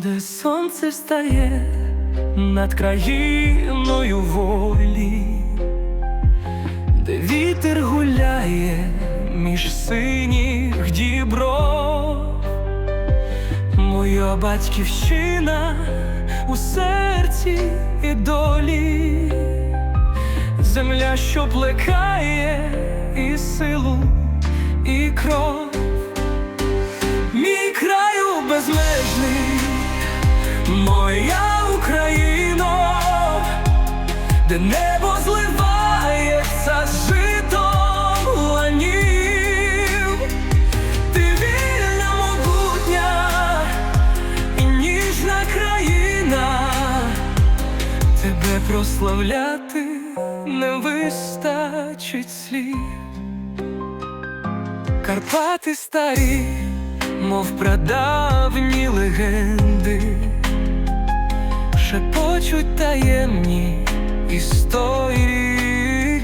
де сонце встає над країною волі, де вітер гуляє між синіх дібров, моя батьківщина у серці і долі, земля, що плекає і силу, і кров. Де небо зливається з житом ланів, ти вільна могутня і ніжна країна, тебе прославляти не вистачить слів. Карпати старі, мов прадавні легенди, шепочуть таємні історії,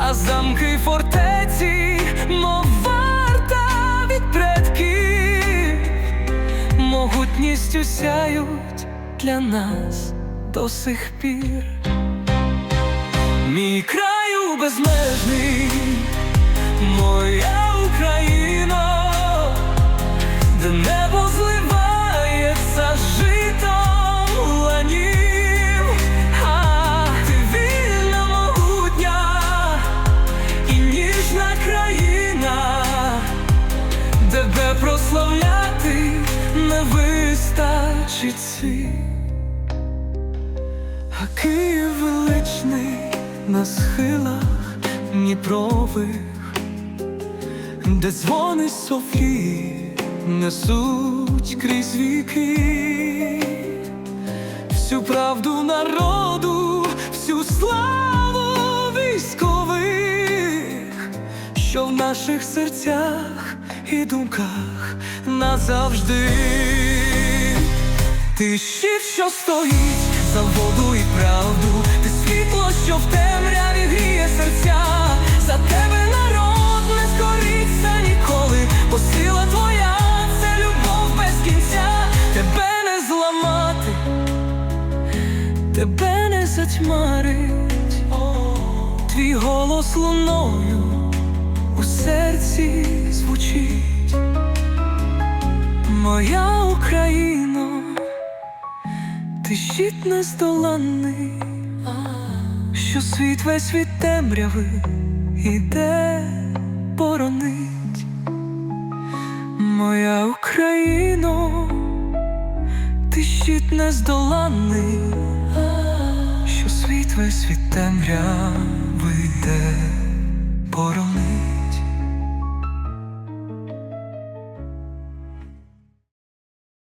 а замки фортеці, мов варта від предків, могутністю сяють для нас до сих пір. Мій краю вистачить сил. А Київ величний на схилах Дніпрових, де дзвони Софії несуть крізь віки, всю правду народу, всю славу військових, що в наших серцях і думках назавжди. Ти щит, що стоїть за воду і правду, ти світло, що в темряві гріє серця, за тебе народ не скориться ніколи, бо сила твоя це любов без кінця, тебе не зламати, тебе не затьмарить, твій голос луною у серці звучить, моя Україно. Ти щит нездоланний, що світ весь від темряви іде боронить, моя Україно, ти щит нездоланний, що світ весь від темряви йде.